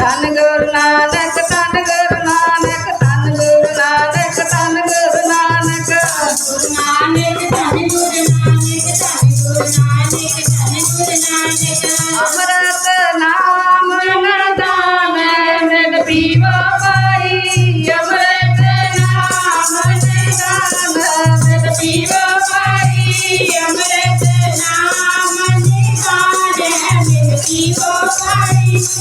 ਧੰਨ ਗੁਰੂ ਨਾਨਕ ਧੰਨ ਗੁਰੂ ਨਾਨਕ ਧੰਨ ਗੁਰੂ ਨਾਨਕ ਧੰਨ ਗੁਰੂ ਨਾਨਕ ਗੁਰੂ ਨਾਨਕ ਧੰਨ ਗੁਰੂ ਨਾਨਕ ਧੰਨ ਗੁਰੂ ਨਾਨਕ ਧੰਨ ਗੁਰੂ ਨਾਨਕ ਅੰਮ੍ਰਿਤ ਨਾਮ ਨਦਾਨ ਮਿਲ ਪੀਵੋ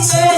It's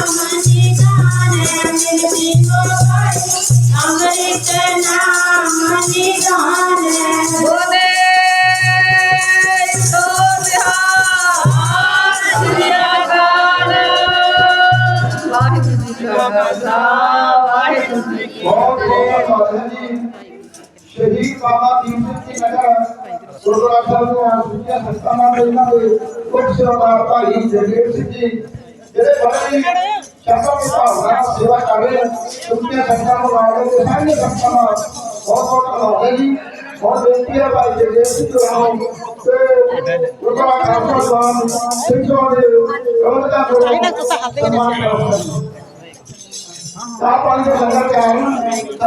बहुत बहुत साधन जी शरीर बाबा तीर्थन की नगर गुरुराशा में आसुकिया संस्थान में ना दे कुछ सरदार भाई जगदेव सिंह जी जरे भाई शासन का ना सेवा करे तुमने संस्थान में आए तो सामने संस्थान बहुत बहुत साधन जी और व्यक्तिया भाई जगदेव सिंह जो हम गुरुराशा में संस्थान में और का गुरुराशा में ਹੈ ਭਾਈ ਜਗੇਰ ਸਿੰਘ ਜੀ ਨੂੰ ਤੇ ਗੁਰਦੁਆਰਾ ਖਾਲਸਾ ਸਾਹਿਬ ਸਿੰਘ ਜੀ ਦੇ ਰੋਜ਼ਾ ਤੋਂ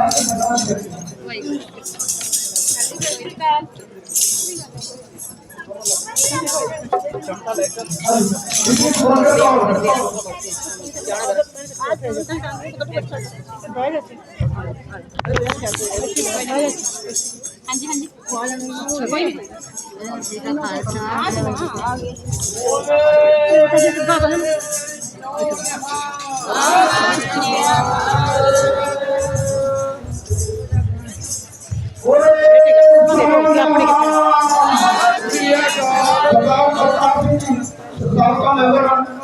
ਸਨਮਾਨ ਕਰੋ ਚਾਹ ਪਾਣੀ ਦੇ ਲੰਗਰ Thank you.